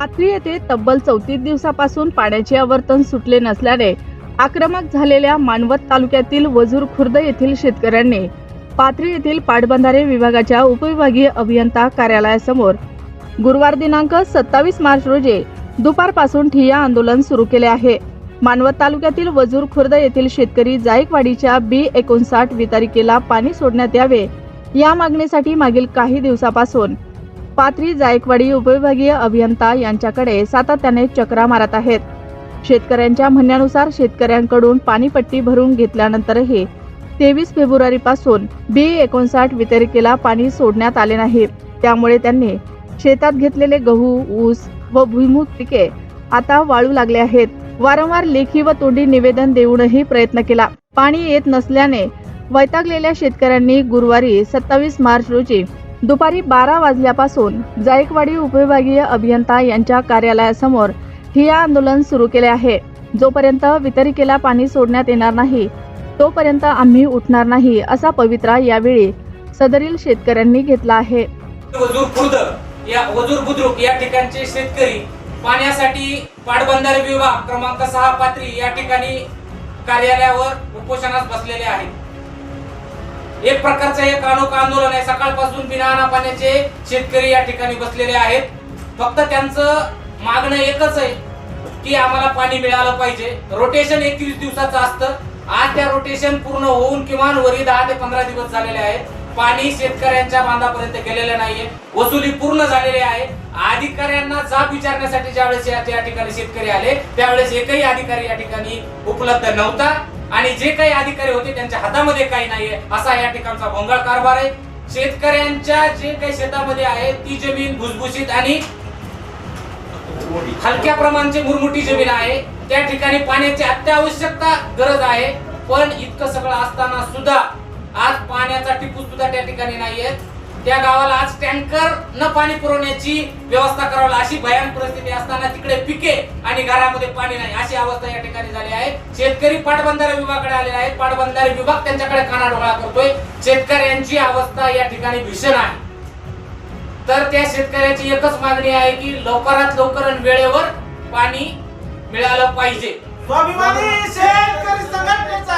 पाथरी येथे तब्बल चौतीस दिवसापासून पाण्याचे आवर्तन सुटले नसल्याने आक्रमक झालेल्या मानवत तालुक्यातील वजूर खुर्द येथील शेतकऱ्यांनी पाथरी येथील पाटबंधारे विभागाच्या उपविभागीय अभियंता कार्यालयासमोर गुरुवार दिनांक सत्तावीस मार्च रोजी दुपारपासून ठिय्या आंदोलन सुरू केले आहे. मानवत तालुक्यातील वजूर खुर्द येथील शेतकरी जायकवाडीच्या बी एकोणसाठ वितारिकेला पाणी सोडण्यात यावे या मागणीसाठी मागील काही दिवसापासून पाथरी जायकवाडी उपविभागीय अभियंता यांच्याकडे सातत्याने चक्रा मारत आहेत. शेतकऱ्यांच्या म्हणण्यानुसार शेतकऱ्यांकडून पाणीपट्टी भरून घेतल्यानंतरही तेवीस फेब्रुवारी पासून बी एकोणसाठ वितरिकेला पाणी सोडण्यात आले नाही. त्यामुळे त्यांनी शेतात घेतलेले गहू ऊस व भुईमुग पिके आता वाळू लागले आहेत. वारंवार लेखी व तोंडी निवेदन देऊनही प्रयत्न केला. पाणी येत नसल्याने वैतागलेल्या शेतकऱ्यांनी गुरुवारी सत्तावीस मार्च रोजी दुपारी बारा वाजल्यापासून जायकवाडी उपविभागीय अभियंता यांच्या कार्यालयासमोर ठिया आंदोलन सुरू केले आहे. जोपर्यंत वितरिकेला पाणी सोडण्यात येणार नाही तोपर्यंत आम्ही उठणार नाही असा पवित्रा यावेळी सदरील शेतकऱ्यांनी घेतला आहे. वजूर खुर्द या वजूर बुद्रुक या ठिकाणचे शेतकरी पाण्यासाठी पाटबंधारे विभाग क्रमांक सहा पात्री या ठिकाणी कार्यालयावर उपोषणास बसलेले आहेत. एक प्रकारचं एक अनोखं आंदोलन आहे. सकाळपासून बिना पाण्याचे शेतकरी या ठिकाणी बसलेले आहेत. फक्त त्यांचं मागणं एकच आहे की आम्हाला पाणी मिळालं पाहिजे. रोटेशन एकवीस दिवसाचं असतं. आज त्या रोटेशन पूर्ण होऊन किमान वरी दहा ते पंधरा दिवस झालेले आहेत. पाणी शेतकऱ्यांच्या बांधापर्यंत गेलेलं नाहीये. वसुली पूर्ण झालेली आहे. अधिकाऱ्यांना जाब विचारण्यासाठी ज्यावेळेस या ठिकाणी शेतकरी आले त्यावेळेस एकही अधिकारी या ठिकाणी उपलब्ध नव्हता. आणि जे काही अधिकारी होते त्यांच्या हातामध्ये काही नाहीये. असा या ठिकाणचा भोंगळ कारभार आहे. शेतकऱ्यांच्या जे काही शेतामध्ये आहे ती जमीन भुसभुशीत आणि हलक्या प्रमाणची मुरमुटी जमीन आहे. त्या ठिकाणी पाण्याची अत्यावश्यकता गरज आहे. पण इतकं सगळं असताना सुद्धा आज पाण्याचा टिपू सुद्धा त्या ठिकाणी नाहीये. त्या गावाला आज टँकर न पाणी पुरवण्याची व्यवस्था करावी अशी भयान परिस्थिती असताना तिकडे पिके आणि घरामध्ये पाणी नाही अशी अवस्था या ठिकाणी झाली आहे. शेतकरी पाटबंधारे विभागाकडे आलेले आहेत. पाटबंधारे विभाग त्यांच्याकडे कानाडोळा करतोय. शेतकऱ्यांची अवस्था या ठिकाणी भीषण आहे. तर त्या शेतकऱ्याची एकच मागणी आहे की लवकरात लवकर आणि वेळेवर पाणी मिळालं पाहिजे. स्वाभिमानी शेतकरी संघटनेचा.